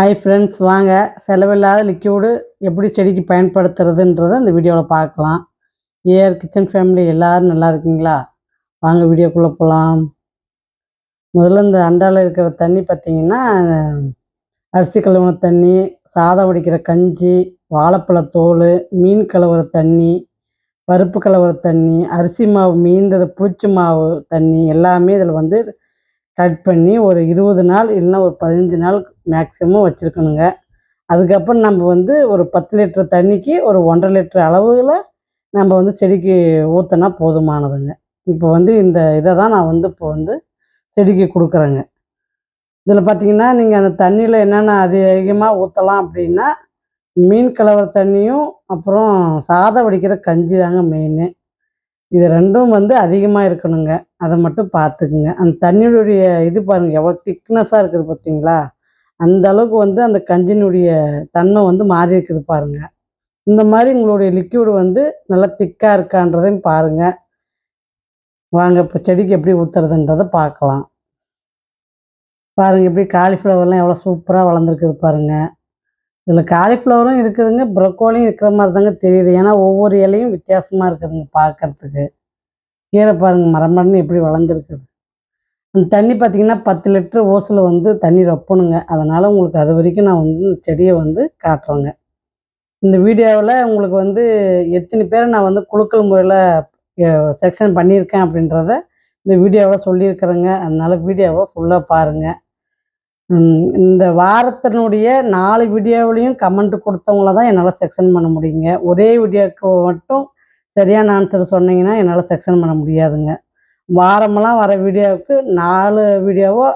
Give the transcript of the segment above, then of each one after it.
Hi friends வாங்க. செலவில்லாத liquid எப்படி செடிக்கு பயன்படுத்துறதுன்றதை இந்த வீடியோவில் பார்க்கலாம். ஏஆர் கிச்சன் ஃபேமிலி எல்லோரும் நல்லா இருக்கீங்களா? வாங்க வீடியோக்குள்ளே போகலாம் முதல்ல இந்த அண்டாவில் இருக்கிற தண்ணி பார்த்தீங்கன்னா அரிசி கழுவுன தண்ணி சாதம் வடிக்கிற கஞ்சி வாழைப்பழ தோல் மீன் கழுவுற தண்ணி பருப்பு கழுவுற தண்ணி அரிசி மாவு மீந்தது புளிச்ச மாவு தண்ணி எல்லாமே இதில் வந்து கட் பண்ணி ஒரு இருபது நாள் இல்லைன்னா ஒரு பதினஞ்சு நாள் மேக்ஸிமம் வச்சுருக்கணுங்க. அதுக்கப்புறம் நம்ம வந்து ஒரு பத்து லிட்டர் தண்ணிக்கு ஒரு ஒன்றரை லிட்டர் அளவில் நம்ம வந்து செடிக்கு ஊற்றினா போதுமானதுங்க. இப்போ வந்து இந்த இதை தான் நான் வந்து இப்போ வந்து செடிக்கு கொடுக்குறேங்க. இதில் பார்த்தீங்கன்னா நீங்கள் அந்த தண்ணியில் என்னென்ன அதிகமாக ஊற்றலாம் அப்படின்னா மீன் கலவர தண்ணியும் அப்புறம் சாதம் வடிக்கிற கஞ்சி தாங்க மெயின் இது ரெண்டும் வந்து அதிகமாக இருக்கணுங்க. அதை மட்டும் பார்த்துக்குங்க. அந்த தண்ணியுடைய இது பாருங்கள் எவ்வளோ திக்னஸாக இருக்குது பார்த்தீங்களா? அந்த அளவுக்கு வந்து அந்த கஞ்சினுடைய தன்மை வந்து மாறி இருக்குது பாருங்கள் இந்த மாதிரி உங்களுடைய லிக்யூடு வந்து நல்லா திக்காக இருக்கான்றதையும் பாருங்கள் வாங்க இப்போ செடிக்கு எப்படி ஊற்றுறதுன்றதை பார்க்கலாம். பாருங்கள் எப்படி காலிஃப்ளவர்லாம் எவ்வளோ சூப்பராக வளர்ந்துருக்குது பாருங்கள் இதில் காலிஃப்ளவரும் இருக்குதுங்க ப்ரொக்கோலியும் இருக்கிற மாதிரி தாங்க தெரியுது. ஏன்னா ஒவ்வொரு இலையும் வித்தியாசமாக இருக்குதுங்க பார்க்குறதுக்கு. கீரை பாருங்கள் மரமரன்னு எப்படி வளர்ந்துருக்குது. அந்த தண்ணி பார்த்திங்கன்னா பத்து லிட்டர் ஓசில் வந்து தண்ணி ரொப்பணுங்க. அதனால் உங்களுக்கு அது வரைக்கும் நான் வந்து செடியை வந்து காட்டுறேங்க. இந்த வீடியோவில் உங்களுக்கு வந்து எத்தனை பேர் நான் வந்து குழுக்கள் முறையில் செக்ஷன் பண்ணியிருக்கேன் அப்படின்றத இந்த வீடியோவில் சொல்லியிருக்கிறேங்க. அதனால் வீடியோவை ஃபுல்லாக பாருங்கள் இந்த வாரத்தினுடைய நாலு வீடியோவிலையும் கமெண்ட் கொடுத்தவங்கள தான் என்னால் செக்ஷன் பண்ண முடியுங்க. ஒரே வீடியோவுக்கு மட்டும் சரியான ஆன்சர் சொன்னீங்கன்னா என்னால் செக்ஷன் பண்ண முடியாதுங்க. வாரமெல்லாம் வர வீடியோவுக்கு நாலு வீடியோவோ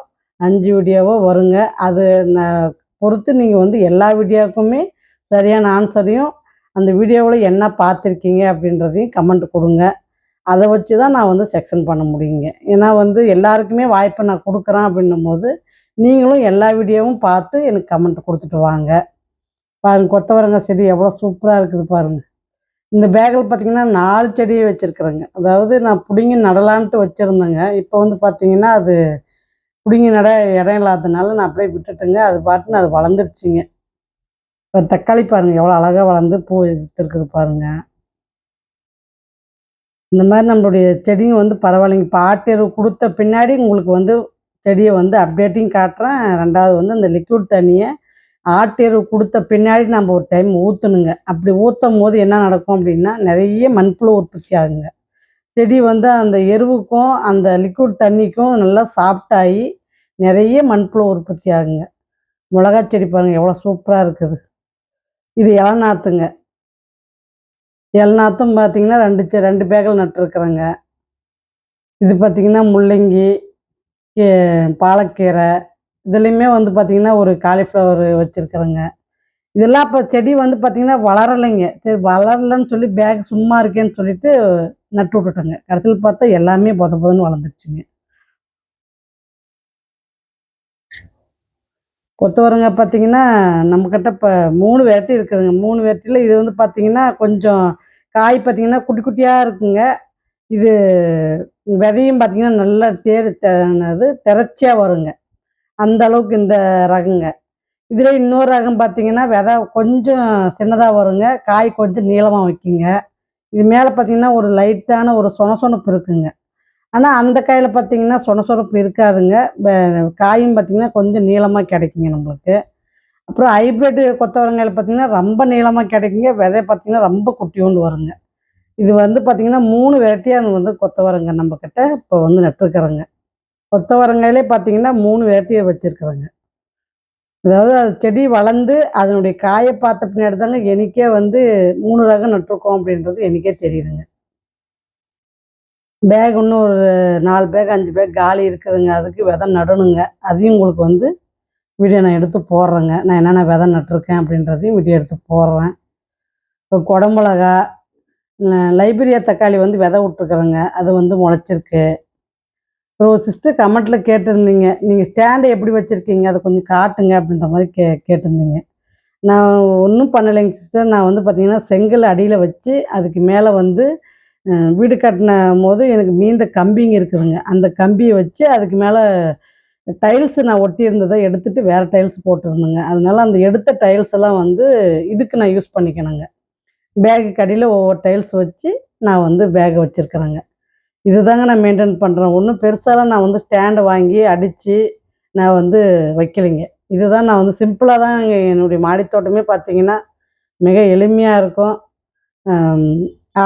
அஞ்சு வீடியோவோ வருங்க. அது நான் பொறுத்து நீங்கள் வந்து எல்லா வீடியோவுக்குமே சரியான ஆன்சரையும் அந்த வீடியோவில் என்ன பார்த்துருக்கீங்க அப்படின்றதையும் கமெண்ட் கொடுங்க. அதை வச்சு தான் நான் வந்து செக்ஷன் பண்ண முடியுங்க. ஏன்னா வந்து எல்லாருக்குமே வாய்ப்பை நான் கொடுக்குறேன் அப்படின்னும் போது நீங்களும் எல்லா வீடியோவும் பார்த்து எனக்கு கமெண்ட் கொடுத்துட்டு வாங்க. பாருங்கள் கொத்தவரங்காய் செடி எவ்வளோ சூப்பராக இருக்குது பாருங்கள் இந்த பேக்கில் பார்த்தீங்கன்னா நாலு செடியை வச்சுருக்குறேங்க. அதாவது நான் பிடுங்கி நடலான்ட்டு வச்சுருந்தேங்க. இப்போ வந்து பார்த்தீங்கன்னா அது பிடுங்கி நட இடம் இல்லாததுனால நான் அப்படியே விட்டுட்டேங்க. அது பாட்டுன்னு அது வளர்ந்துருச்சுங்க. இப்போ தக்காளி பாருங்கள் எவ்வளோ அழகாக வளர்ந்து பூ எடுத்துருக்குது பாருங்கள் இந்த மாதிரி நம்மளுடைய செடிங்க வந்து பரவாயில்லைங்க. பாட்டு கொடுத்த பின்னாடி உங்களுக்கு வந்து செடியை வந்து அப்டேட்டையும் காட்டுறேன். ரெண்டாவது வந்து அந்த லிக்விட் தண்ணியை ஆட்டெரு கொடுத்த பின்னாடி நம்ம ஒரு டைம் ஊற்றணுங்க அப்படி ஊற்றும் போது என்ன நடக்கும் அப்படின்னா நிறைய மண்புழு உற்பத்தி ஆகுங்க. செடி வந்து அந்த எருவுக்கும் அந்த லிக்விட் தண்ணிக்கும் நல்லா சாஃப்டாகி நிறைய மண்புழு உற்பத்தி ஆகுங்க. மிளகா செடி பாருங்கள் எவ்வளோ சூப்பராக இருக்குது. இது இளநாத்துங்க. இளநாத்தும் பார்த்தீங்கன்னா ரெண்டு ரெண்டு பேக்கில் நட்டுருக்குறேங்க. இது பார்த்திங்கன்னா முள்ளங்கி பாலக்கீரை இதுலேயுமே வந்து பார்த்திங்கன்னா ஒரு காலிஃப்ளவர் வச்சுருக்குறேங்க. இதெல்லாம் இப்போ செடி வந்து பார்த்திங்கன்னா வளரலைங்க. சரி வளரலன்னு சொல்லி பேக் சும்மா இருக்கேன்னு சொல்லிட்டு நட்டு விட்டுட்டேங்க. கடைசியில் பார்த்தா எல்லாமே பொத பொதன்னு வளர்ந்துருச்சுங்க. கொத்தவரங்க பார்த்தீங்கன்னா நம்மக்கிட்ட இப்போ மூணு வெரைட்டி இருக்குதுங்க. மூணு வெரைட்டியில் இது வந்து பார்த்திங்கன்னா கொஞ்சம் காய் பார்த்திங்கன்னா குட்டி குட்டியாக இருக்குங்க. இது விதையும் பார்த்திங்கன்னா நல்லா தேர் அது திறச்சியாக வருங்க. அந்த அளவுக்கு இந்த ரகங்க. இதில் இன்னொரு ரகம் பார்த்தீங்கன்னா விதை கொஞ்சம் சின்னதாக வருங்க. காய் கொஞ்சம் நீளமாக வைக்குங்க. இது மேலே பார்த்தீங்கன்னா ஒரு லைட்டான ஒரு சொனசொனப்பு இருக்குங்க. ஆனால் அந்த காயில் பார்த்தீங்கன்னா சொனசொனப்பு இருக்காதுங்க. காயும் பார்த்தீங்கன்னா கொஞ்சம் நீளமாக கிடைக்குங்க நம்மளுக்கு. அப்புறம் ஹைப்ரிட் கொத்தவரங்காயில் பார்த்தீங்கன்னா ரொம்ப நீளமாக கிடைக்குங்க. விதை பார்த்தீங்கன்னா ரொம்ப குட்டியோண்டு வருங்க. இது வந்து பார்த்திங்கன்னா மூணு வெரைட்டியாக வந்து கொத்தவரங்க நம்மக்கிட்ட இப்போ வந்து நட்டுருக்குறோங்க. கொத்தவரங்காயிலே பார்த்தீங்கன்னா மூணு வெரைட்டியை வச்சுருக்குறோங்க. அதாவது அது செடி வளர்ந்து அதனுடைய காயை பார்த்த பின்னாடி தாங்க எனக்கே வந்து மூணு ரகம் நட்டுருக்கோம் அப்படின்றது எனக்கே தெரியுதுங்க. பேக் இன்னும் ஒரு நாலு பேக் அஞ்சு பேக் காலி இருக்குதுங்க. அதுக்கு விதை நடணுங்க. அதையும் உங்களுக்கு வந்து வீடியோ நான் எடுத்து போடுறேங்க. நான் என்னென்ன விதை நட்டிருக்கேன் அப்படின்றதையும் வீடியோ எடுத்து போடுறேன். இப்போ குடமிளகா லைப்ரரியா தக்காளி வந்து விதை விட்ருக்குறேங்க அது வந்து முளைச்சிருக்கு. அப்புறம் ஒரு சிஸ்டர் கமெண்ட்டில் கேட்டிருந்தீங்க. நீங்கள் ஸ்டாண்டை எப்படி வச்சுருக்கீங்க? அதை கொஞ்சம் காட்டுங்க அப்படின்ற மாதிரி கே கேட்டிருந்தீங்க. நான் ஒன்றும் பண்ணலைங்க சிஸ்டர் நான் வந்து பார்த்திங்கன்னா செங்கல் அடியில் வச்சு அதுக்கு மேலே வந்து வீடு கட்டின போது எனக்கு மீந்த கம்பிங்க இருக்குதுங்க. அந்த கம்பியை வச்சு அதுக்கு மேலே டைல்ஸ் நான் ஒட்டி இருந்ததை வேறு டைல்ஸ் போட்டிருந்தேங்க. அதனால் அந்த எடுத்த டைல்ஸ் எல்லாம் வந்து இதுக்கு நான் யூஸ் பண்ணிக்கணுங்க. பேக்கு கடியில் ஒவ்வொரு டைல்ஸ் வச்சு நான் வந்து பேக்கை வச்சுருக்கிறேங்க. இதுதாங்க நான் மெயின்டைன் பண்ணுறேன் ஒன்றும் பெருசாலாம் நான் வந்து ஸ்டாண்டை வாங்கி அடித்து நான் வந்து வைக்கலைங்க. இதுதான் நான் வந்து சிம்பிளாக தான் இங்க என்னுடைய மாடித்தோட்டமே பார்த்தீங்கன்னா மிக எளிமையாக இருக்கும்.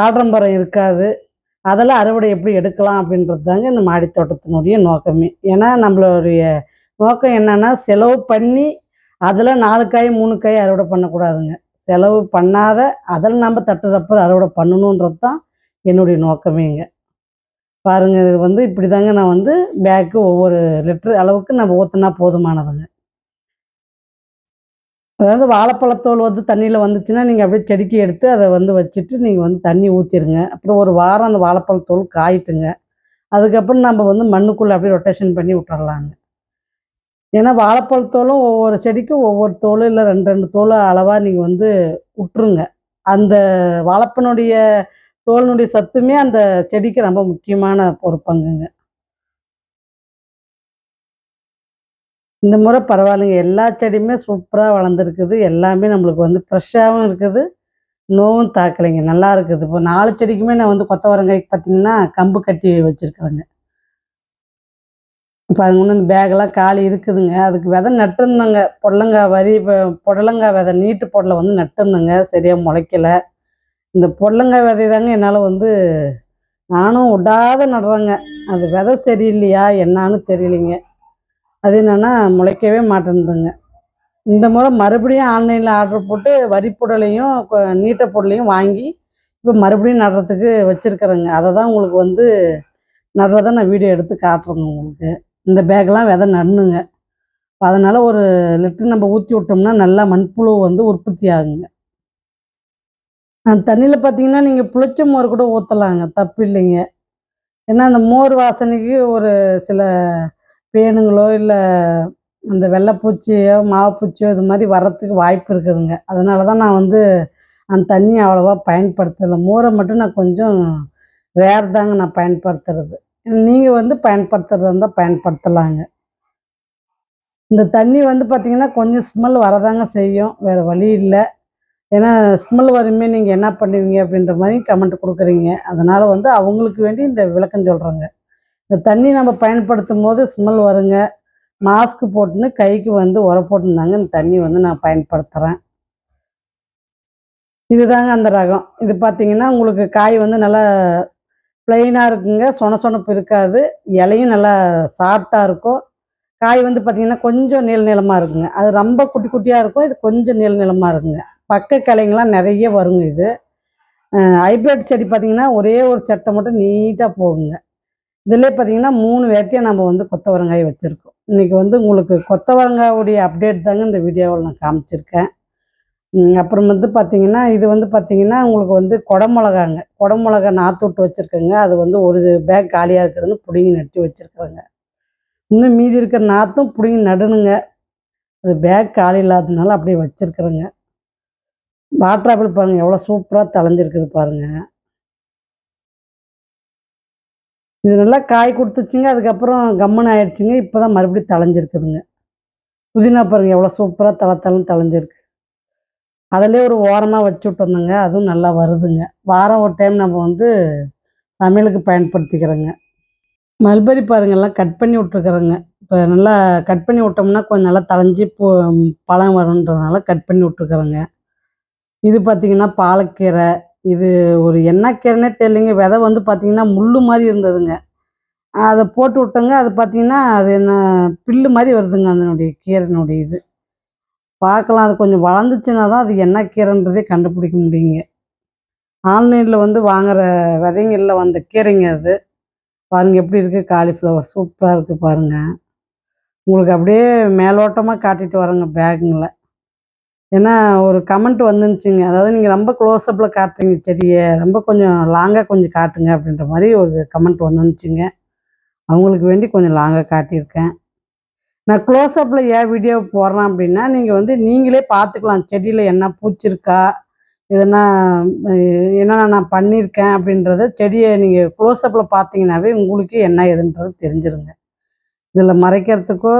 ஆடம்பரம் இருக்காது. அதெல்லாம் அறுவடை எப்படி எடுக்கலாம் அப்படின்றது தாங்க இந்த மாடித்தோட்டத்தினுடைய நோக்கமே. ஏன்னா நம்மளுடைய நோக்கம் என்னென்னா செலவு பண்ணி அதில் நாலு காய் மூணு காய் அறுவடை பண்ணக்கூடாதுங்க. செலவு பண்ணாத அதில் நம்ம தட்டுறப்ப அறுவடை பண்ணணுன்றது தான் என்னுடைய நோக்கமேங்க பாருங்க இது வந்து இப்படி தாங்க நான் வந்து பேக்கு ஒவ்வொரு லிட்டர் அளவுக்கு நம்ம ஊற்றினா போதுமானதுங்க. அதாவது வாழைப்பழத்தோல் வந்து தண்ணியில் வந்துச்சுன்னா நீங்கள் அப்படியே செடிக்கு எடுத்து அதை வந்து வச்சுட்டு நீங்கள் வந்து தண்ணி ஊற்றிடுங்க அப்புறம் ஒரு வாரம் அந்த வாழைப்பழத்தோல் காயிட்டுங்க. அதுக்கப்புறம் நம்ம வந்து மண்ணுக்குள்ளே அப்படியே ரொட்டேஷன் பண்ணி விட்டுறலாங்க. ஏன்னா வாழைப்பழத்தோலும் ஒவ்வொரு செடிக்கும் ஒவ்வொரு தோல் இல்லை ரெண்டு ரெண்டு தோல் அளவாக நீங்கள் வந்து விட்டுருங்க அந்த வாழைப்பனுடைய தோலினுடைய சத்துமே அந்த செடிக்கு ரொம்ப முக்கியமான ஒரு பங்குங்க. இந்த முறை பரவாயில்லைங்க. எல்லா செடியுமே சூப்பராக வளர்ந்துருக்குது. எல்லாமே நம்மளுக்கு வந்து ஃப்ரெஷ்ஷாகவும் இருக்குது. நோவும் தாக்கலைங்க. நல்லா இருக்குது. இப்போ நாலு செடிக்குமே நான் வந்து கொத்தவரங்காய்க்கு பார்த்தீங்கன்னா கம்பு கட்டி வச்சுருக்குறேங்க. இப்போ இந்த பேக்கெல்லாம் காலி இருக்குதுங்க. அதுக்கு விதை நட்டுருந்தேங்க. பொடலங்காய் வரி இப்போ புடலங்காய் விதை நீட்டு பொடலை வந்து நட்டுருந்தேங்க. சரியாக முளைக்கலை. இந்த பொடலங்காய் விதை தாங்க என்னால் வந்து நானும் விடாத நடுறேங்க. அது விதை சரியில்லையா என்னான்னு தெரியலைங்க. அது என்னென்னா முளைக்கவே மாட்டேன்துங்க. இந்த முறை மறுபடியும் ஆன்லைனில் ஆர்டர் போட்டு வரி புடலையும் நீட்ட பொருளையும் வாங்கி இப்போ மறுபடியும் நடுறதுக்கு வச்சுருக்குறேங்க. அதை தான் உங்களுக்கு வந்து நடுறதை நான் வீடியோ எடுத்து காட்டுறேங்க உங்களுக்கு. இந்த பேக்கெலாம் விதை நடணுங்க. அதனால் ஒரு லிட்டர் நம்ம ஊற்றி விட்டோம்னா நல்லா மண்புழு வந்து உற்பத்தி ஆகுங்க. அந்த தண்ணியில் பார்த்தீங்கன்னா நீங்கள் புளிச்ச மோர் கூட ஊற்றலாங்க தப்பு இல்லைங்க. ஏன்னா அந்த மோர் வாசனைக்கு ஒரு சில பேனுங்களோ இல்லை அந்த வெள்ளைப்பூச்சியோ மாவுப்பூச்சியோ இது மாதிரி வர்றதுக்கு வாய்ப்பு இருக்குதுங்க. அதனால தான் நான் வந்து அந்த தண்ணி அவ்வளோவா பயன்படுத்தலை. மோரை மட்டும் நான் கொஞ்சம் ரேர் தாங்க நான் பயன்படுத்துறது. நீங்கள் வந்து பயன்படுத்துறதா இருந்தால் பயன்படுத்தலாங்க. இந்த தண்ணி வந்து பார்த்தீங்கன்னா கொஞ்சம் ஸ்மெல் வரதாங்க செய்யும். வேறு வழி இல்லை. ஏன்னா ஸ்மெல் வருமே நீங்கள் என்ன பண்ணுவீங்க அப்படின்ற மாதிரி கமெண்ட் கொடுக்குறீங்க. அதனால் வந்து அவங்களுக்கு வேண்டி இந்த விளக்கம் சொல்கிறேங்க இந்த தண்ணி நம்ம பயன்படுத்தும் போது ஸ்மெல் வருங்க. மாஸ்க் போட்டுன்னு கைக்கு வந்து உர போட்டுருந்தாங்க. இந்த தண்ணி வந்து நான் பயன்படுத்துகிறேன் இதுதாங்க அந்த ரகம். இது பார்த்தீங்கன்னா உங்களுக்கு காய் வந்து நல்லா பிளெயினாக இருக்குங்க. சொன சொனப்பு இருக்காது. இலையும் நல்லா சாஃப்டாக இருக்கும். காய் வந்து பார்த்தீங்கன்னா கொஞ்சம் நீள நீளமாக இருக்குங்க. அது ரொம்ப குட்டி குட்டியாக இருக்கும். இது கொஞ்சம் நீள நீளமாக இருக்குங்க. பக்க கிளைங்கெலாம் நிறைய வருங்க இது. ஹைப்ரிட் செடி பார்த்தீங்கன்னா ஒரே ஒரு சட்டை மட்டும் நீட்டாக போகுங்க. இதிலே பார்த்தீங்கன்னா மூணு வேட்டையாக நம்ம வந்து கொத்தவரங்காய் வச்சுருக்கோம். இன்றைக்கி வந்து உங்களுக்கு கொத்தவரங்காயுடைய அப்டேட் தாங்க இந்த வீடியோவில் நான் காமிச்சிருக்கேன். அப்புறம் வந்து பார்த்தீங்கன்னா இது வந்து பார்த்தீங்கன்னா உங்களுக்கு வந்து குடமிளகாங்க. குடமிளகா நாற்று விட்டு வச்சுருக்கேங்க. அது வந்து ஒரு பேக் காலியாக இருக்குதுன்னு பிடுங்கி நட்டு வச்சுருக்குறேங்க இன்னும் மீதி இருக்கிற நாற்றும் பிடுங்கி நடணுங்க. அது பேக் காலி இல்லாததுனால அப்படியே வச்சுருக்குறேங்க. வாட்டர் ஆப்பிள் பாருங்கள் எவ்வளோ சூப்பராக தலைஞ்சிருக்குது பாருங்கள் இது நல்லா காய் கொடுத்துச்சுங்க. அதுக்கப்புறம் கம்மன் ஆயிடுச்சுங்க. இப்போ தான் மறுபடியும் தலைஞ்சிருக்குதுங்க புதினா பாருங்கள் எவ்வளோ சூப்பராக தலை தலைன்னு தலைஞ்சிருக்கு அதிலே ஒரு ஓரமாக வச்சு விட்டுருந்தோங்க அதுவும் நல்லா வருதுங்க. வாரம் ஒரு டைம் நம்ம வந்து சமையலுக்கு பயன்படுத்திக்கிறோங்க. மல்பரி பாருங்கள்லாம் கட் பண்ணி விட்ருக்குறோங்க இப்போ நல்லா கட் பண்ணி விட்டோம்னா கொஞ்சம் நல்லா தளைஞ்சி பூ பழம் வருன்றதுனால கட் பண்ணி விட்ருக்குறோங்க இது பார்த்தீங்கன்னா பாலக்கீரை. இது ஒரு என்ன கீரைனே தெரியலைங்க. விதை வந்து பார்த்திங்கன்னா முள்ளு மாதிரி இருந்ததுங்க. அதை போட்டு விட்டோங்க. அது பார்த்தீங்கன்னா அது என்ன பில்லு மாதிரி வருதுங்க. அதனுடைய கீரையினுடைய இது. பார்க்கலாம். அது கொஞ்சம் வளர்ந்துச்சுன்னா தான் அது என்ன கீரைன்றதே கண்டுபிடிக்க முடியுங்க. ஆன்லைனில் வந்து வாங்குற விதைங்களில் வந்த கீரைங்க அது. பாருங்கள் எப்படி இருக்குது காலிஃப்ளவர் சூப்பராக இருக்குது பாருங்கள் உங்களுக்கு அப்படியே மேலோட்டமாக காட்டிட்டு வரேங்க பேக்குங்கள ஏன்னா ஒரு கமெண்ட் வந்துருந்துச்சுங்க அதாவது நீங்கள் ரொம்ப க்ளோஸ்அப்பில் காட்டுறீங்க செடியை. ரொம்ப கொஞ்சம் லாங்காக கொஞ்சம் காட்டுங்க அப்படின்ற மாதிரி ஒரு கமெண்ட் வந்துருந்துச்சுங்க அவங்களுக்கு வேண்டி கொஞ்சம் லாங்காக காட்டியிருக்கேன். நான் க்ளோஸ்அப்பில் ஏன் வீடியோ போடுறேன் அப்படின்னா நீங்கள் வந்து நீங்களே பார்த்துக்கலாம் செடியில் என்ன பூச்சிருக்கா எதனா என்னென்ன நான் பண்ணியிருக்கேன் அப்படின்றத செடியை நீங்கள் க்ளோஸ்அப்பில் பார்த்தீங்கன்னாவே உங்களுக்கு என்ன ஏதுன்றது தெரிஞ்சிருங்க. இதில் மறைக்கிறதுக்கோ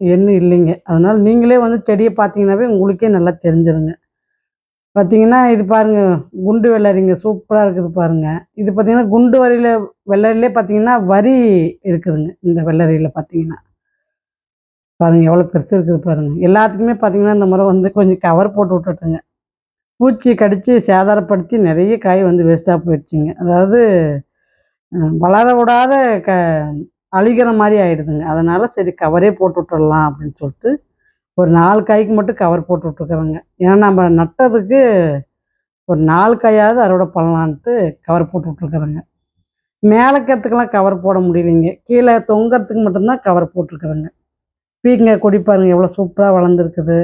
என்ன இல்லைங்க. அதனால் நீங்களே வந்து செடியை பார்த்தீங்கன்னாவே உங்களுக்கே நல்லா தெரிஞ்சிருங்க. பார்த்தீங்கன்னா இது பாருங்க குண்டு வெள்ளரிங்க சூப்பராக இருக்குது பாருங்க. இது பார்த்தீங்கன்னா குண்டு வரியில் வெள்ளரிலே பார்த்தீங்கன்னா வரி இருக்குதுங்க இந்த வெள்ளரியில் பார்த்தீங்கன்னா பாருங்க எவ்வளோ பெருசு இருக்குது பாருங்க. எல்லாத்துக்குமே பார்த்தீங்கன்னா இந்த முறை வந்து கொஞ்சம் கவர் போட்டு விட்டுட்டுங்க. பூச்சி கடித்து சேதாரப்படுத்தி நிறைய காய் வந்து வேஸ்ட்டாக போயிடுச்சுங்க. அதாவது வளர விடாத க அழிகிற மாதிரி ஆகிடுதுங்க அதனால் சரி கவரே போட்டு விட்டுடலாம் அப்படின்னு சொல்லிட்டு ஒரு நாலு காய்க்கு மட்டும் கவர் போட்டு விட்டுருக்குறோங்க. ஏன்னா நம்ம நட்டதுக்கு ஒரு நாலு காயாவது அறுவடை பண்ணலான்ட்டு கவர் போட்டு விட்ருக்குறோங்க மேலக்கிறதுக்கெல்லாம் கவர் போட முடியலைங்க. கீழே தொங்கிறதுக்கு மட்டும்தான் கவர் போட்டிருக்குறோங்க. பீக்கங்காய் கொடி பாருங்க எவ்வளோ சூப்பராக வளர்ந்துருக்குது.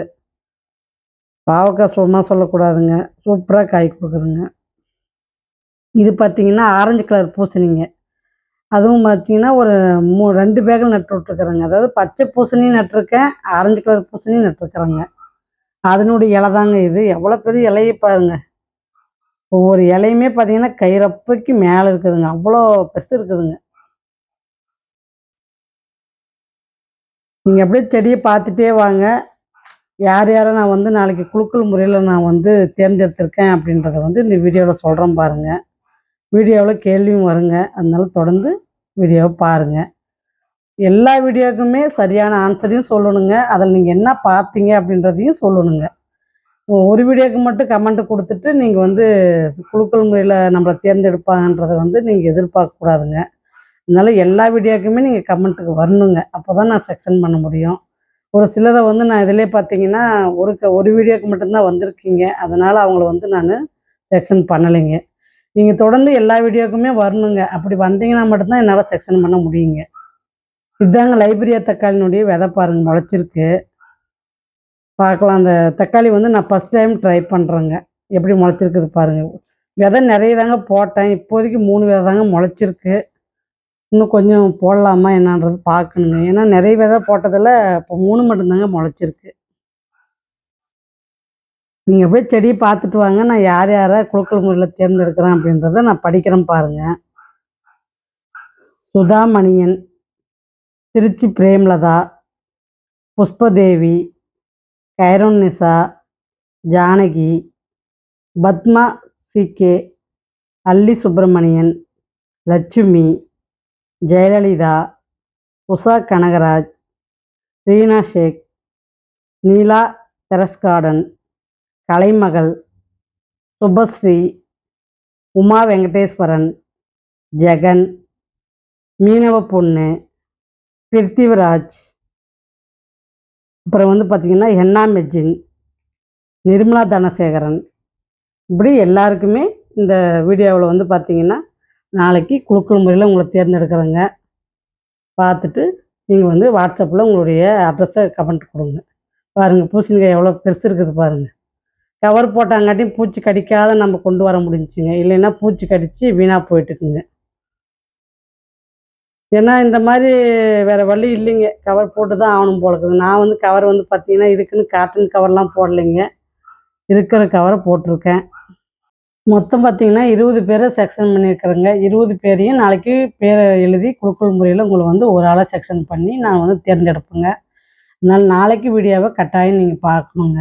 பாவக்காய் சும்மா சொல்லக்கூடாதுங்க. சூப்பராக காய் கொடுக்குதுங்க. இது பார்த்தீங்கன்னா ஆரஞ்சு கலர் பூசணிங்க. அதுவும் பார்த்தீங்கன்னா ஒரு மூ ரெண்டு பேக்கில் நட்டு விட்ருக்குறேங்க அதாவது பச்சை பூசணி நட்டிருக்கேன் ஆரஞ்சு கலர் பூசணியும் நட்டிருக்கிறேங்க. அதனுடைய இலை தாங்க இது. எவ்வளோ பெரிய இலையை பாருங்க. ஒவ்வொரு இலையுமே பார்த்தீங்கன்னா கைரப்பைக்கு மேலே இருக்குதுங்க. அவ்வளோ பெருசு இருக்குதுங்க. நீங்கள் அப்படியே செடியை பார்த்துட்டே வாங்க. யார் யாரை நான் வந்து நாளைக்கு குழுக்கள் முறையில் நான் வந்து தேர்ந்தெடுத்திருக்கேன் அப்படின்றத வந்து இந்த வீடியோவில் சொல்கிறேன் பாருங்கள் வீடியோவில் கேள்வியும் வருங்க. அதனால தொடர்ந்து வீடியோவை பாருங்கள் எல்லா வீடியோக்குமே சரியான ஆன்சரையும் சொல்லணுங்க. அதில் நீங்கள் என்ன பார்த்தீங்க அப்படின்றதையும் சொல்லணுங்க. ஒரு வீடியோக்கு மட்டும் கமெண்ட் கொடுத்துட்டு நீங்கள் வந்து குழுக்கள் முறையில் நம்மளை தேர்ந்தெடுப்பாங்கன்றதை வந்து நீங்கள் எதிர்பார்க்கக்கூடாதுங்க அதனால எல்லா வீடியோக்குமே நீங்கள் கமெண்ட்டுக்கு வரணுங்க. அப்போ தான் நான் செக்ஷன் பண்ண முடியும். ஒரு சிலரை வந்து நான் இதிலே பார்த்தீங்கன்னா ஒரு க ஒரு வீடியோக்கு மட்டும்தான் வந்திருக்கீங்க. அதனால் அவங்கள வந்து நான் செக்ஷன் பண்ணலைங்க. நீங்கள் தொடர்ந்து எல்லா வீடியோக்குமே வரணுங்க. அப்படி வந்தீங்கன்னா மட்டும்தான் என்னால் செக்ஷன் பண்ண முடியுங்க. இதுதாங்க லைப்ரரியா தக்காளினுடைய விதை பாருங்க முளைச்சிருக்கு. பார்க்கலாம் அந்த தக்காளி வந்து நான் ஃபஸ்ட் டைம் ட்ரை பண்ணுறேங்க எப்படி முளைச்சிருக்குது பாருங்கள் விதை நிறைய தாங்க போட்டேன். இப்போதைக்கு மூணு விதை தாங்க முளைச்சிருக்கு. இன்னும் கொஞ்சம் போடலாமா என்னன்றது பார்க்கணுங்க. ஏன்னா நிறைய விதை போட்டதில் இப்போ மூணு மட்டும்தாங்க முளைச்சிருக்கு. நீங்கள் அப்படியே செடியை பார்த்துட்டு வாங்க. நான் யார் யாரை குழுக்கள் முறையில் தேர்ந்தெடுக்கிறேன் அப்படின்றத நான் படிக்கிறேன் பாருங்க. சுதாமணியன் திருச்சி பிரேம்லதா புஷ்பதேவி கைரோன் நிசா ஜானகி பத்மா சிகே அல்லி சுப்பிரமணியன் லட்சுமி ஜெயலலிதா உஷா கனகராஜ் ரீனா ஷேக் நீலா தெரஸ்கார்டன் கலைமகள் சுபஸ்ரீ உமா வெங்கடேஸ்வரன் ஜெகன் மீனவ பொண்ணு பிருத்திவிராஜ். அப்புறம் வந்து பார்த்திங்கன்னா ஹென்னா மெஜின் நிர்மலா தனசேகரன். இப்படி எல்லாருக்குமே இந்த வீடியோவில் வந்து பார்த்திங்கன்னா நாளைக்கு குழுக்கள் முறையில் உங்களை தேர்ந்தெடுக்கிறேங்க. பார்த்துட்டு நீங்கள் வந்து வாட்ஸ்அப்பில் உங்களுடைய அட்ரஸை கமெண்ட் கொடுங்க. பாருங்கள் பூசணிக்காய் எவ்வளோ பெருசு இருக்குது பாருங்கள் கவர் போட்டாங்காட்டியும் பூச்சி கடிக்காத நம்ம கொண்டு வர முடிஞ்சுங்க இல்லைன்னா பூச்சி கடித்து வீணாக போயிட்டுக்குங்க. ஏன்னா இந்த மாதிரி வேறு வழி இல்லைங்க. கவர் போட்டு தான் ஆகணும் போல இருக்குது. நான் வந்து கவர் வந்து பார்த்தீங்கன்னா இதுக்குன்னு காட்டன் கவர்லாம் போடலைங்க. இருக்கிற கவரை போட்டிருக்கேன். மொத்தம் பார்த்தீங்கன்னா இருபது பேரை செக்ஷன் பண்ணியிருக்கிறேங்க. இருபது பேரையும் நாளைக்கு பேரை எழுதி குழுக்கள் முறையில் உங்களை வந்து ஒரு ஆளாக செக்ஷன் பண்ணி நான் வந்து தேர்ந்தெடுப்பேங்க. அதனால் நாளைக்கு வீடியோவை கட்டாயம் நீங்கள் பார்க்கணுங்க.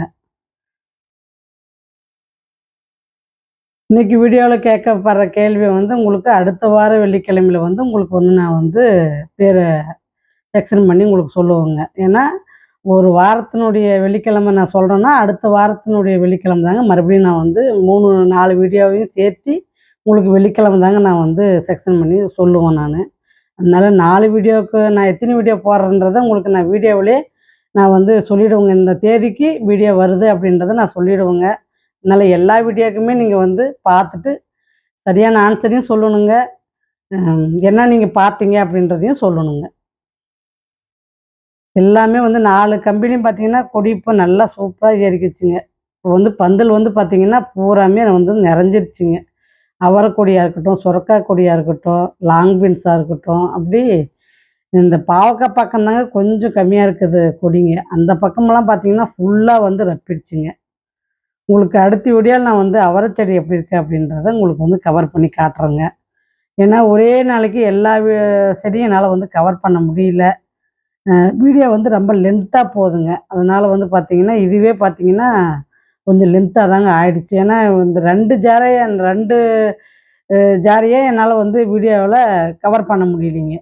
இன்னைக்கு வீடியோவில் கேட்கப்படுற கேள்வி வந்து உங்களுக்கு அடுத்த வார வெள்ளிக்கிழமையில் வந்து உங்களுக்கு வந்து நான் வந்து பேரை செக்ஷன் பண்ணி உங்களுக்கு சொல்லுவேங்க. ஏன்னா ஒரு வாரத்தினுடைய வெள்ளிக்கிழமை நான் சொல்கிறேன்னா அடுத்த வாரத்தினுடைய வெள்ளிக்கிழமை தாங்க. மறுபடியும் நான் வந்து மூணு நாலு வீடியோவையும் சேர்த்து உங்களுக்கு வெள்ளிக்கிழமை தாங்க நான் வந்து செக்ஷன் பண்ணி சொல்லுவேன் நான். அதனால் நாலு வீடியோவுக்கு நான் எத்தனை வீடியோ போடுறேன்றதை உங்களுக்கு நான் வீடியோவிலே நான் வந்து சொல்லிவிடுவேங்க இந்த தேதிக்கு வீடியோ வருது அப்படின்றத நான் சொல்லிவிடுவேங்க அதனால் எல்லா வீடியோக்குமே நீங்கள் வந்து பார்த்துட்டு சரியான ஆன்சரையும் சொல்லணுங்க. என்ன நீங்கள் பார்த்தீங்க அப்படின்றதையும் சொல்லணுங்க. எல்லாமே வந்து நாலு கம்பெனியும் பார்த்தீங்கன்னா கொடி இப்போ நல்லா சூப்பராக ஏறிக்குச்சுங்க. இப்போ வந்து பந்தல் வந்து பார்த்தீங்கன்னா பூராமே வந்து நிறைஞ்சிருச்சுங்க. அவரைக்கொடியாக இருக்கட்டும் சுரக்காய் கொடியாக இருக்கட்டும் லாங் பீன்ஸாக இருக்கட்டும் அப்படி இந்த பாவக்காய் பக்கம் தாங்க கொஞ்சம் கம்மியாக இருக்குது கொடிங்க. அந்த பக்கமெல்லாம் பார்த்தீங்கன்னா ஃபுல்லாக வந்து ரப்பிடுச்சுங்க. உங்களுக்கு அடுத்த வீடியோவில் நான் வந்து அவரைச்செடி எப்படி இருக்குது அப்படின்றத உங்களுக்கு வந்து கவர் பண்ணி காட்டுறேங்க. ஏன்னா ஒரே நாளைக்கு எல்லா செடியும் என்னால் வந்து கவர் பண்ண முடியல. வீடியோ வந்து ரொம்ப லென்த்தாக போகுதுங்க அதனால் வந்து பார்த்தீங்கன்னா இதுவே பார்த்தீங்கன்னா கொஞ்சம் லென்த்தாக தாங்க ஆயிடுச்சு. ஏன்னா இந்த ரெண்டு ஜாரையை ரெண்டு ஜாரையே என்னால் வந்து வீடியோவில் கவர் பண்ண முடியலைங்க.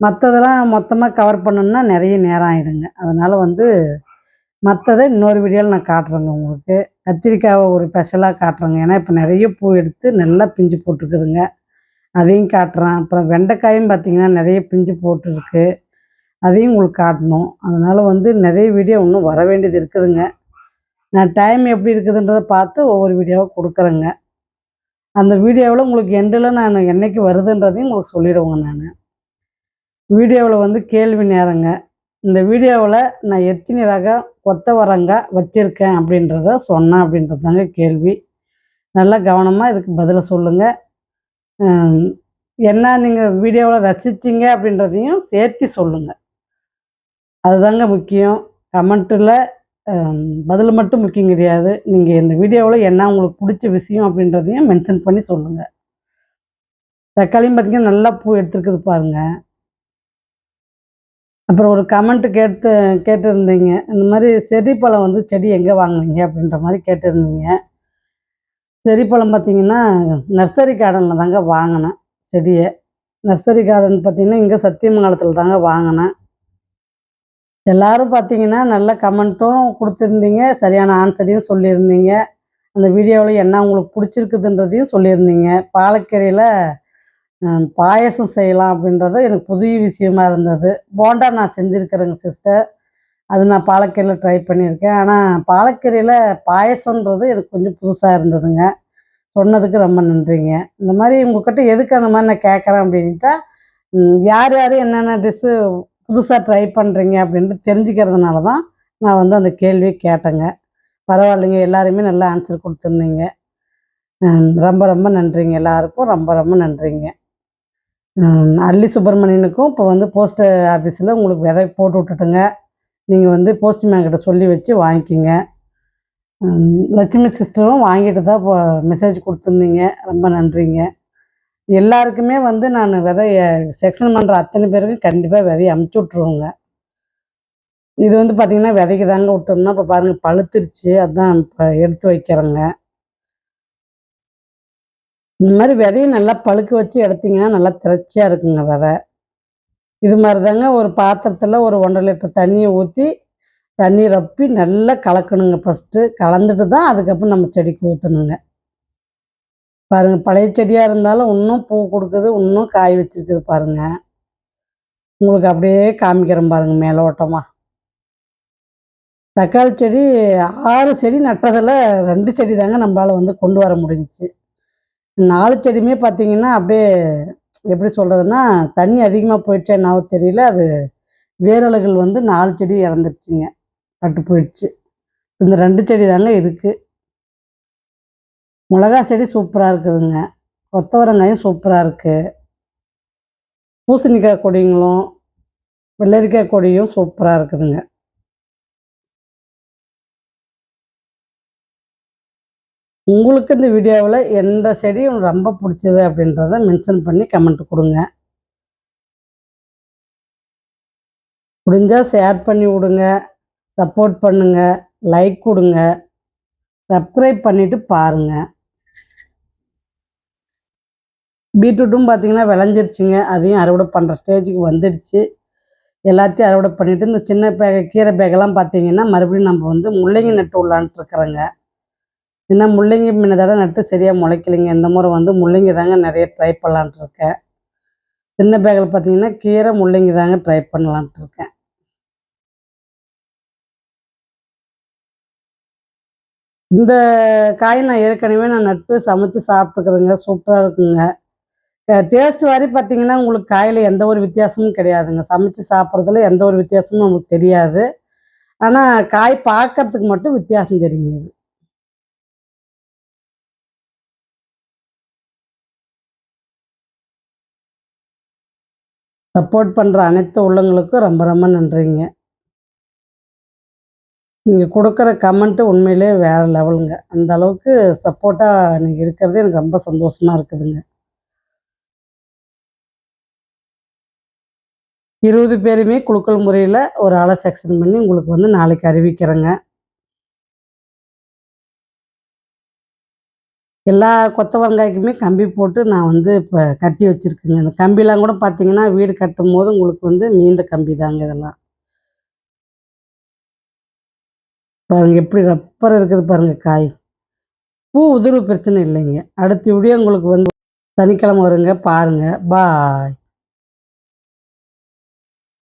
மற்றதெல்லாம் மொத்தமாக கவர் பண்ணணும்னா நிறைய நேரம் ஆகிடுங்க அதனால் வந்து மற்றதை இன்னொரு வீடியோவில் நான் காட்டுறேங்க உங்களுக்கு. கத்திரிக்காவை ஒரு ஸ்பெஷலாக காட்டுறேங்க. ஏன்னா இப்போ நிறைய பூ எடுத்து நல்லா பிஞ்சு போட்டுருக்குதுங்க. அதையும் காட்டுறேன். அப்புறம் வெண்டைக்காயும் பார்த்தீங்கன்னா நிறைய பிஞ்சு போட்டிருக்கு. அதையும் உங்களுக்கு காட்டணும். அதனால் வந்து நிறைய வீடியோ இன்னும் வர வேண்டியது இருக்குதுங்க. நான் டைம் எப்படி இருக்குதுன்றதை பார்த்து ஒவ்வொரு வீடியோவாக கொடுக்குறேங்க. அந்த வீடியோவில் உங்களுக்கு எண்டில் நான் என்றைக்கு வருதுன்றதையும் உங்களுக்கு சொல்லிடுவேங்க நான். வீடியோவில் வந்து கேள்வி நேரங்க. இந்த வீடியோவில் நான் எத்தனை ரகம் வரங்க வச்சுருக்கேன் அப்படின்றத சொன்னேன் அப்படின்றது தாங்க கேள்வி. நல்லா கவனமாக இதுக்கு பதிலை சொல்லுங்கள் என்ன நீங்கள் வீடியோவில் ரசிச்சிங்க அப்படின்றதையும் சேர்த்து சொல்லுங்கள் அதுதாங்க முக்கியம். கமெண்ட்டில் பதில் மட்டும் முக்கியம் கிடையாது. நீங்கள் இந்த வீடியோவில் என்ன உங்களுக்கு பிடிச்ச விஷயம் அப்படின்றதையும் மென்ஷன் பண்ணி சொல்லுங்கள் தக்காளியும் பார்த்தீங்கன்னா நல்லா பூ எடுத்துருக்குது பாருங்கள் அப்புறம் ஒரு கமெண்ட்டு கேட்டு கேட்டிருந்தீங்க. இந்த மாதிரி செடிப்பழம் வந்து செடி எங்கே வாங்குனீங்க அப்படின்ற மாதிரி கேட்டிருந்தீங்க. செடிப்பழம் பார்த்தீங்கன்னா நர்சரி கார்டனில் தாங்க வாங்கினேன் செடியை. நர்சரி கார்டன் பார்த்தீங்கன்னா இங்கே சத்தியமங்கலத்தில் தாங்க வாங்கினேன். எல்லாரும் பார்த்தீங்கன்னா நல்ல கமெண்ட்டும் கொடுத்துருந்தீங்க சரியான ஆன்சரையும் சொல்லியிருந்தீங்க. அந்த வீடியோவில் என்ன உங்களுக்கு பிடிச்சிருக்குதுன்றதையும் சொல்லியிருந்தீங்க. பாலக்கீரையில் பாயசம் பாயாசம் செய்யலாம் அப்படின்றது எனக்கு புதிய விஷயமா இருந்தது. போண்டா நான் செஞ்சுருக்கிறேங்க சிஸ்டர். அது நான் பாலக்கீரையில் ட்ரை பண்ணியிருக்கேன். ஆனால் பாலக்கீரையில் பாயசன்றது எனக்கு கொஞ்சம் புதுசாக இருந்ததுங்க. சொன்னதுக்கு ரொம்ப நன்றிங்க. இந்த மாதிரி உங்கள்கிட்ட எதுக்கு அந்த மாதிரி நான் கேட்குறேன் அப்படின்ட்டா யார் யார் என்னென்ன டிஷ்ஷு புதுசாக ட்ரை பண்ணுறீங்க அப்படின்ட்டு தெரிஞ்சுக்கிறதுனால தான் நான் வந்து அந்த கேள்வி கேட்டேங்க. பரவாயில்லைங்க எல்லாருமே நல்லா ஆன்சர் கொடுத்துருந்தீங்க. ரொம்ப ரொம்ப நன்றிங்க எல்லாருக்கும் ரொம்ப ரொம்ப நன்றிங்க. அள்ளி அல்லி சுப்பிரமணியனுக்கும் இப்போ வந்து போஸ்ட் ஆஃபீஸில் உங்களுக்கு விதை போட்டு விட்டுட்டுங்க. நீங்கள் வந்து போஸ்ட்மேன் கிட்ட சொல்லி வச்சு வாங்கிக்கிங்க. லட்சுமி சிஸ்டரும் வாங்கிட்டு தான் இப்போ மெசேஜ் கொடுத்துருந்தீங்க. ரொம்ப நன்றிங்க. எல்லாருக்குமே வந்து நான் விதைய செக்ஷன் பண்ணுற அத்தனை பேருக்கும் கண்டிப்பாக விதையை அமுச்சு விட்ருவோங்க இது வந்து பார்த்திங்கன்னா விதைக்கு தாங்க விட்டுருந்தோம் இப்போ பாருங்கள் பழுத்துருச்சு. அதான் இப்போ எடுத்து வைக்கிறேங்க. இந்த மாதிரி விதையை நல்லா பழுக்க வச்சு எடுத்திங்கன்னா நல்லா திரச்சியாக இருக்குங்க விதை. இது மாதிரி தாங்க ஒரு பாத்திரத்தில் ஒரு ஒன்றரை லிட்டர் தண்ணியை ஊற்றி தண்ணி ரப்பி நல்லா கலக்கணுங்க. ஃபஸ்ட்டு கலந்துட்டு தான் அதுக்கப்புறம் நம்ம செடிக்கு ஊற்றணுங்க பாருங்கள் பழைய செடியாக இருந்தாலும் இன்னும் பூ கொடுக்குது இன்னும் காய் வச்சிருக்குது பாருங்க. உங்களுக்கு அப்படியே காமிக்கிறேன் பாருங்க மேலோட்டமாக தக்காளி செடி ஆறு செடி நட்டதில் ரெண்டு செடி தாங்க நம்மளால் வந்து கொண்டு வர முடிஞ்சுச்சு. நாலு செடியுமே பார்த்தீங்கன்னா அப்படியே எப்படி சொல்கிறதுன்னா தண்ணி அதிகமாக போயிடுச்சா என்னவோ தெரியல அது வேரலுகள் வந்து நாலு செடி இறந்துருச்சுங்க பட்டு போயிடுச்சு. இந்த ரெண்டு செடி தாங்க இருக்குது மிளகா செடி சூப்பராக இருக்குதுங்க. கொத்தவரங்காயும் சூப்பராக இருக்குது பூசணிக்காய் கொடிங்களும் வெள்ளரிக்காய் கொடியும் சூப்பராக இருக்குதுங்க. உங்களுக்கு இந்த வீடியோவில் எந்த செடி ரொம்ப பிடிச்சது அப்படின்றத மென்ஷன் பண்ணி கமெண்ட் கொடுங்க. முடிஞ்சால் ஷேர் பண்ணி விடுங்க. சப்போர்ட் பண்ணுங்கள் லைக் கொடுங்க. சப்ஸ்கிரைப் பண்ணிவிட்டு பாருங்கள் பீட்ரூட்டும் பார்த்தீங்கன்னா விளைஞ்சிருச்சுங்க. அதையும் அறுவடை பண்ணுற ஸ்டேஜுக்கு வந்துடுச்சு. எல்லாத்தையும் அறுவடை பண்ணிவிட்டு இந்த சின்ன பேக கீரை பேக்கெல்லாம் பார்த்தீங்கன்னா மறுபடியும் நம்ம வந்து முள்ளங்கி நட்டு விடலான்ட்டு இருக்கிறோங்க. ஏன்னா முள்ளங்கி முன்ன தடவை நட்டு சரியாக முளைக்கலைங்க. இந்த முறை வந்து முள்ளங்கி தாங்க நிறைய ட்ரை பண்ணலான்ட்டு இருக்கேன். சின்ன பேக்கில் பார்த்தீங்கன்னா கீரை முள்ளங்கி தாங்க ட்ரை பண்ணலான்ட்டு இருக்கேன். இந்த காய் நான் ஏற்கனவே நான் நட்டு சமைச்சு சாப்பிட்டுக்கிறேங்க. சூப்பராக இருக்குங்க. டேஸ்ட் வரை பார்த்தீங்கன்னா உங்களுக்கு காயில் எந்த ஒரு வித்தியாசமும் கிடையாதுங்க. சமைச்சு சாப்பிட்றதுல எந்த ஒரு வித்தியாசமும் நமக்கு தெரியாது. ஆனால் காய் பார்க்கறதுக்கு மட்டும் வித்தியாசம் தெரியுங்க சப்போர்ட் பண்ணுற அனைத்து உள்ளங்களுக்கும் ரொம்ப ரொம்ப நன்றிங்க. நீங்கள் கொடுக்குற கமெண்ட்டு உண்மையிலே வேறு லெவலுங்க அந்த அளவுக்கு சப்போர்ட்டாக நீங்கள் இருக்கிறது எனக்கு ரொம்ப சந்தோஷமாக இருக்குதுங்க. இருபது பேருமே குழுக்கள் முறையில் ஒரு ஆளை செக்ஷன் பண்ணி உங்களுக்கு வந்து நாளைக்கு அறிவிக்கிறேங்க. எல்லா கொத்தவரங்காய்க்குமே கம்பி போட்டு நான் வந்து இப்போ கட்டி வச்சுருக்கேங்க. இந்த கம்பிலாம் கூட பார்த்தீங்கன்னா வீடு கட்டும் போது உங்களுக்கு வந்து நீண்ட கம்பி தாங்க இதெல்லாம். பாருங்கள் எப்படி ரப்பர் இருக்குது பாருங்கள் காய். பூ உதிர்வு பிரச்சனை இல்லைங்க. அடுத்த வீடியோ உங்களுக்கு வந்து சனிக்கிழமை வருங்க. பாருங்கள் பாய்